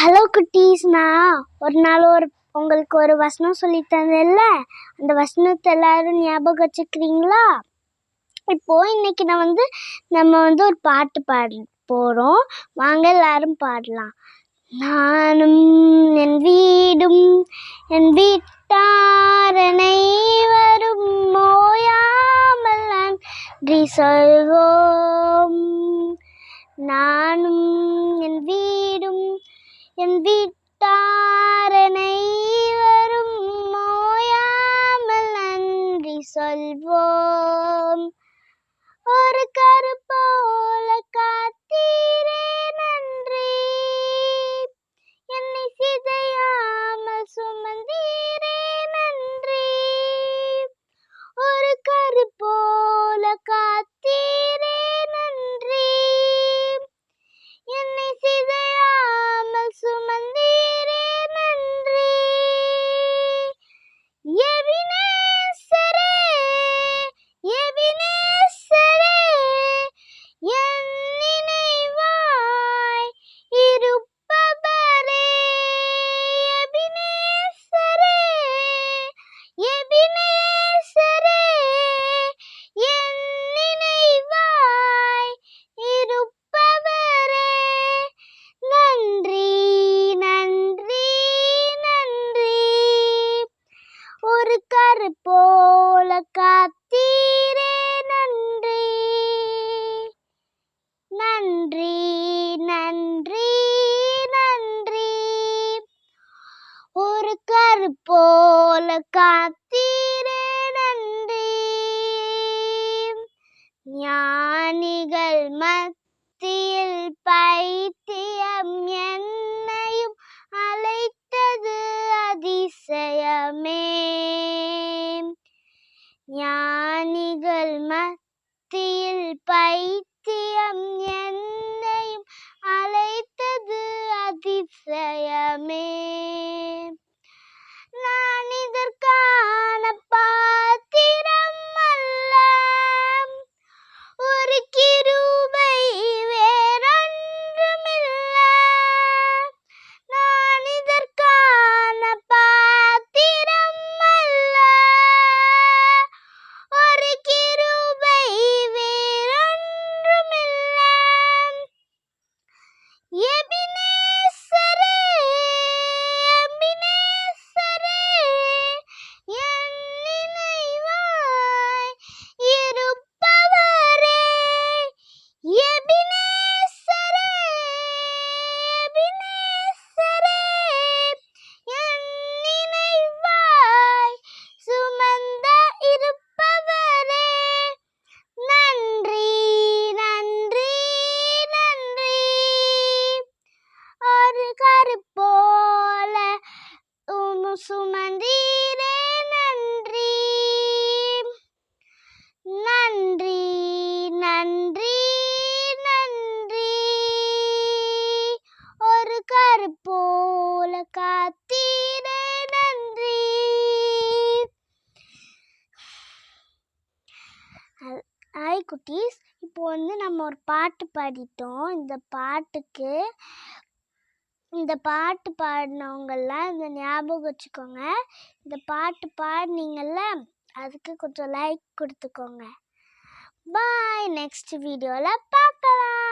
Hello குட்டீஸ்னா ஒரு நாள் ஒரு உங்களுக்கு ஒரு வசனம் சொல்லி தந்தேன்ல. அந்த வசனத்தை எல்லாரும் ஞாபகம் வச்சுக்கிறீங்களா? இப்போ இன்னைக்கு நான் வந்து நம்ம வந்து ஒரு பாட்டு பாட போகிறோம் வாங்க எல்லாரும் பாடலாம். நானும் என் வீடும் என் வீட்டாரனை வரும் ஓயாமல் நன்றி சொல்வோம். நானும் என் வீடும் என் வீட்டாரனை வரும் மோயாமல் நன்றி சொல்வோம். ஒரு கருப்போல போல காத்தீரே நன்றி. ஞானிகள் மத்தியில் பைத்தியம் என்னையும் அழைத்தது அதிசயமே. ஞானிகள் மத்தியில் பைத்தியம் என்னையும் ஹாய் குட்டீஸ் இப்போ வந்து நம்ம ஒரு பாட்டு பாடிட்டோம். இந்த பாட்டுக்கு இந்த பாட்டு பாடினவங்கெல்லாம் இந்த ஞாபகம் வச்சுக்கோங்க. இந்த பாட்டு பாடினீங்கல்ல அதுக்கு கொஞ்சம் லைக் கொடுத்துக்கோங்க. பாய் நெக்ஸ்ட் வீடியோவில் பார்க்கலாம்.